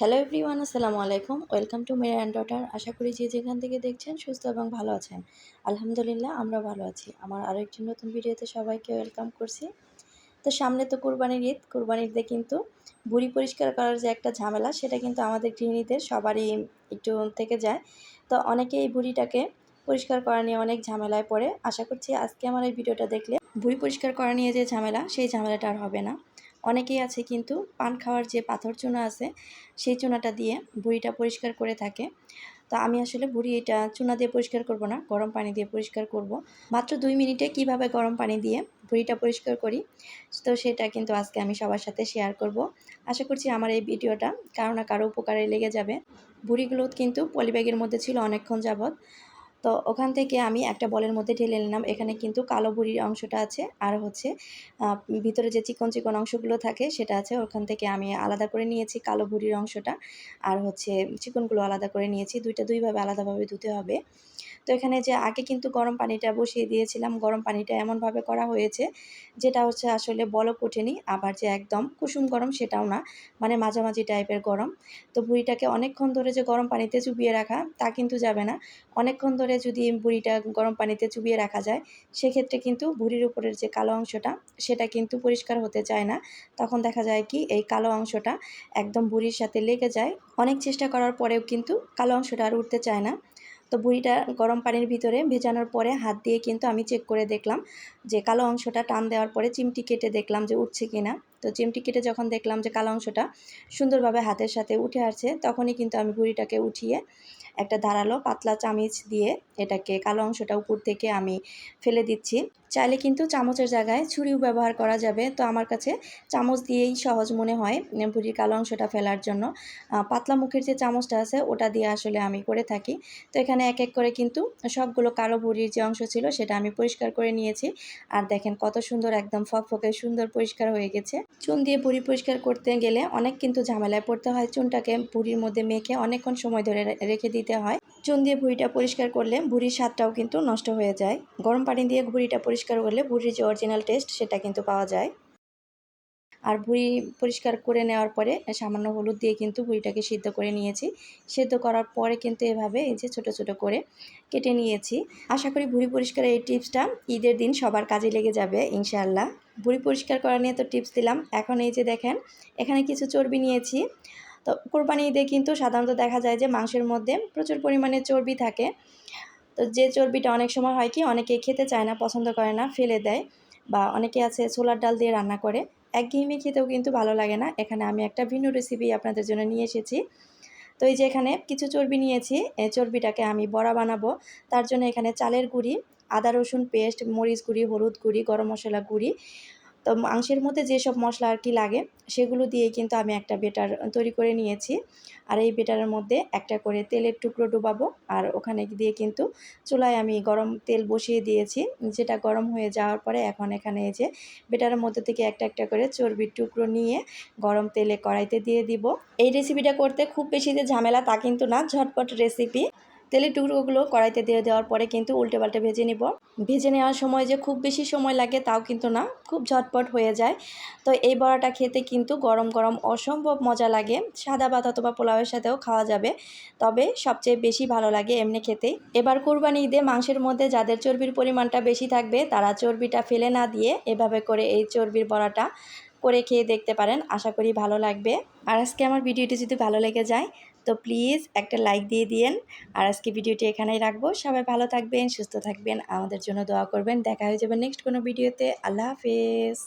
Hello everyone আসসালামু আলাইকুম। Welcome to Mary and daughter আশা করি যে যেখান থেকে দেখছেন সুস্থ এবং ভালো আছেন। আলহামদুলিল্লাহ, আমরা ভালো আছি। আমার আরও একটি নতুন ভিডিওতে সবাইকে ওয়েলকাম করছি। তো সামনে তো কুরবানির ঈদ। কুরবানির ঈদে কিন্তু বুড়ি পরিষ্কার করার যে একটা ঝামেলা, সেটা কিন্তু আমাদের গৃহিণীদের সবারই একটু থেকে যায়। তো অনেকে এই বুড়িটাকে পরিষ্কার করা নিয়ে অনেক ঝামেলায় পড়ে। আশা করছি আজকে আমার এই ভিডিওটা দেখলে বুড়ি পরিষ্কার করা নিয়ে যে ঝামেলা, সেই ঝামেলাটা আর হবে না। অনেকেই আছে কিন্তু পান খাওয়ার যে পাথর চুনা আছে, সেই চুনাটা দিয়ে বুড়িটা পরিষ্কার করে থাকে। তো আমি আসলে বুড়ি এটা চুনা দিয়ে পরিষ্কার করব না, গরম পানি দিয়ে পরিষ্কার করব। মাত্র দুই মিনিটে কীভাবে গরম পানি দিয়ে বুড়িটা পরিষ্কার করি, তো সেটা কিন্তু আজকে আমি সবার সাথে শেয়ার করব। আশা করছি আমার এই ভিডিওটা কারও না কারও উপকারে লেগে যাবে। বুড়িগুলো কিন্তু পলিব্যাগের মধ্যে ছিল অনেকক্ষণ যাবৎ। তো ওখান থেকে আমি একটা বলের মধ্যে ঢেলে নিলাম। এখানে কিন্তু কালো বুড়ির অংশটা আছে। আর হচ্ছে ভিতরে যে চিকন চিকন অংশগুলো থাকে, সেটা আছে। ওখান থেকে আমি আলাদা করে নিয়েছি কালো বুড়ির অংশটা। আর হচ্ছে, চিকনগুলো আলাদা করে নিয়েছি। দুইটা দুইভাবে আলাদাভাবে ধুতে হবে। তো এখানে যে আগে কিন্তু গরম পানিটা বসিয়ে দিয়েছিলাম। গরম পানিটা এমনভাবে করা হয়েছে, যেটা হচ্ছে আসলে বলক ওঠেনি। আবার যে একদম কুসুম গরম, সেটাও না। মানে মাঝামাঝি টাইপের গরম। তো বুড়িটাকে অনেকক্ষণ ধরে যে গরম পানিতে চুবিয়ে রাখা, তা কিন্তু যাবে না। অনেকক্ষণ ধরে যদি বুড়িটা গরম পানিতে চুবিয়ে রাখা যায়, সেক্ষেত্রে কিন্তু বুড়ির উপরের যে কালো অংশটা, সেটা কিন্তু পরিষ্কার হতে চায় না। তখন দেখা যায় কি, এই কালো অংশটা একদম বুড়ির সাথে লেগে যায়। অনেক চেষ্টা করার পরেও কিন্তু কালো অংশটা আর উঠতে চায় না। তো বুড়িটা গরম পানির ভিতরে ভেজানোর পরে হাত দিয়ে কিন্তু আমি চেক করে দেখলাম যে কালো অংশটা টান দেওয়ার পরে চিমটি কেটে দেখলাম যে উঠছে কিনা। তো চিমটি কেটে যখন দেখলাম যে কালো অংশটা সুন্দরভাবে হাতের সাথে উঠে আসছে, তখনই কিন্তু আমি বুড়িটাকে উঠিয়ে একটা ধারালো পাতলা চামিচ দিয়ে এটাকে কালো অংশটা উপর থেকে আমি ফেলে দিচ্ছি। চাইলে কিন্তু চামচের জায়গায় ছুরিও ব্যবহার করা যাবে। তো আমার কাছে চামচ দিয়েই সহজ মনে হয় বুড়ির কালো অংশটা ফেলার জন্য। পাতলা মুখের যে চামচটা আছে, ওটা দিয়ে আসলে আমি করে থাকি। তো এখানে এক এক করে কিন্তু সবগুলো কালো বুড়ির যে অংশ ছিল, সেটা আমি পরিষ্কার করে নিয়েছি। আর দেখেন কত সুন্দর, একদম ফকফকে সুন্দর পরিষ্কার হয়ে গেছে। চুন দিয়ে পুরি পরিষ্কার করতে গেলে অনেক কিন্তু ঝামেলায় পড়তে হয়। চুনটাকে পুরির মধ্যে মেখে অনেকক্ষণ সময় ধরে রেখে দিতে হয়। চুন দিয়ে ভুঁড়িটা পরিষ্কার করলে ভুঁড়ির স্বাদটাও কিন্তু নষ্ট হয়ে যায়। গরম পানি দিয়ে ভুঁড়িটা পরিষ্কার করলে ভুঁড়ির যে অরিজিনাল টেস্ট সেটা কিন্তু পাওয়া যায়। আর ভুঁড়ি পরিষ্কার করে নেওয়ার পরে সামান্য হলুদ দিয়ে কিন্তু ভুঁড়িটাকে সিদ্ধ করে নিয়েছি। সিদ্ধ করার পরে কিন্তু এভাবে এই যে ছোটো ছোটো করে কেটে নিয়েছি। আশা করি ভুঁড়ি পরিষ্কারের এই টিপসটা ঈদের দিন সবার কাজে লেগে যাবে, ইনশাআল্লাহ। ভুঁড়ি পরিষ্কার করা নিয়ে তো টিপস দিলাম। এখন এই যে দেখেন, এখানে কিছু চর্বি নিয়েছি। তো কোরবানি ঈদে কিন্তু সাধারণত দেখা যায় যে মাংসের মধ্যে প্রচুর পরিমাণে চর্বি থাকে। তো যে চর্বিটা অনেক সময় হয় কি, অনেকে খেতে চায় না, পছন্দ করে না, ফেলে দেয় বা অনেকে আছে ছোলার ডাল দিয়ে রান্না করে। একঘেয়েমি খেতেও কিন্তু ভালো লাগে না। এখানে আমি একটা ভিন্ন রেসিপি আপনাদের জন্য নিয়ে এসেছি। তো এই যে এখানে কিছু চর্বি নিয়েছি। এই চর্বিটাকে আমি বড়া বানাবো। তার জন্য এখানে চালের গুঁড়ি, আদা রসুন পেস্ট, মরিচ গুঁড়ি, হলুদ গুঁড়ি, গরম মশলা গুঁড়ি তো মাংসের মধ্যে যেসব মশলা আর কি লাগে, সেগুলো দিয়ে কিন্তু আমি একটা বেটার তৈরি করে নিয়েছি। আর এই বেটারের মধ্যে একটা করে তেলের টুকরো ডুবাবো, আর ওখানে দিয়ে কিন্তু চুলায় আমি গরম তেল বসিয়ে দিয়েছি। যেটা গরম হয়ে যাওয়ার পরে এখন এখানে এই যে বেটারের মধ্যে থেকে একটা একটা করে চর্বির টুকরো নিয়ে গরম তেলে কড়াইতে দিয়ে দিব। এই রেসিপিটা করতে খুব বেশি যে ঝামেলা তা কিন্তু না, ঝটপট রেসিপি তেলের টুকরোগুলো কড়াইতে দিয়ে দেওয়ার পরে কিন্তু উল্টে পাল্টে ভেজে নিব। ভেজে নেওয়ার সময় যে খুব বেশি সময় লাগে তাও কিন্তু না, খুব ঝটপট হয়ে যায়। তো এই বড়াটা খেতে কিন্তু গরম গরম অসম্ভব মজা লাগে। সাদা ভাত অথবা পোলাওয়ের সাথেও খাওয়া যাবে, তবে সবচেয়ে বেশি ভালো লাগে এমনি খেতেই এবার কোরবানি ঈদে মাংসের মধ্যে যাদের চর্বির পরিমাণটা বেশি থাকবে, তারা চর্বিটা ফেলে না দিয়ে এভাবে করে এই চর্বির বড়াটা করে খেয়ে দেখতে পারেন। আশা করি ভালো লাগবে। আর আজকে আমার ভিডিওটি যদি ভালো লেগে যায় তো প্লিজ একটা লাইক দিয়ে দিয়েন। আর আজকে ভিডিওটি এখানেই রাখব। সবাই ভালো থাকবেন, সুস্থ থাকবেন। আমাদের জন্য দোয়া করবেন। দেখা হয়ে যাবে নেক্সট কোনো ভিডিওতে। আল্লাহ হাফেজ।